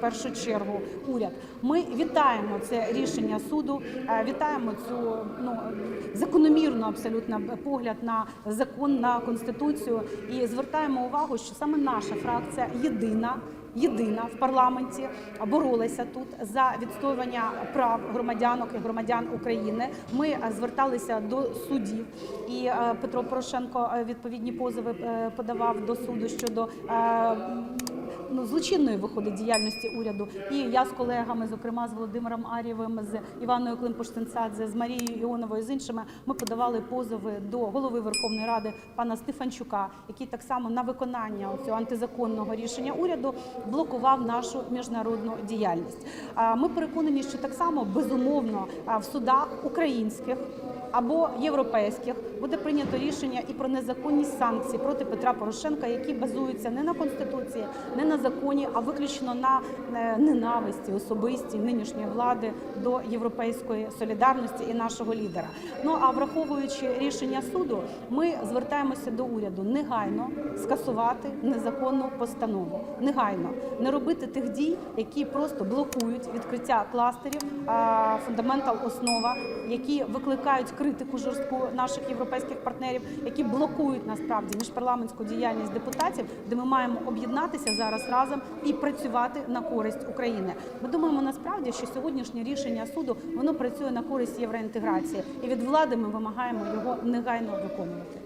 першу чергу уряд. Ми вітаємо це рішення суду, е, вітаємо цю ну закономірну абсолютно погляд на закон на конституцію і звертаємо увагу, що саме наша фракція єдина. Єдина в парламенті боролася тут за відстоювання прав громадянок і громадян України. Ми е, зверталися до судів, і е, Петро Порошенко відповідні позови подавав до суду щодо ну, злочинної виходить діяльності уряду. І я з колегами, зокрема з Володимиром Арєвим, з Іваною Климпуш-Цинцадзе, з Марією Іоновою, з іншими, ми подавали позови до голови Верховної Ради пана Стефанчука, який так само на виконання цього антизаконного рішення уряду блокував нашу міжнародну діяльність. Ми переконані, що так само безумовно в судах українських або європейських буде прийнято рішення і про незаконність санкцій проти Петра Порошенка, які базуються не на конституції, не на законі, а виключно на е, ненависті особистій нинішньої влади до європейської солідарності і нашого лідера. Ну а враховуючи рішення суду, ми звертаємося до уряду негайно скасувати незаконну постанову. Негайно не робити тих дій, які просто блокують відкриття кластерів, фундаментал основа, які викликають критику жорстку наших європейських партнерів, які блокують насправді міжпарламентську діяльність депутатів, де ми маємо об'єднатися зараз разом і працювати на користь України. Ми думаємо насправді, що сьогоднішнє рішення суду воно працює на користь євроінтеграції, і від влади ми вимагаємо його негайно виконувати.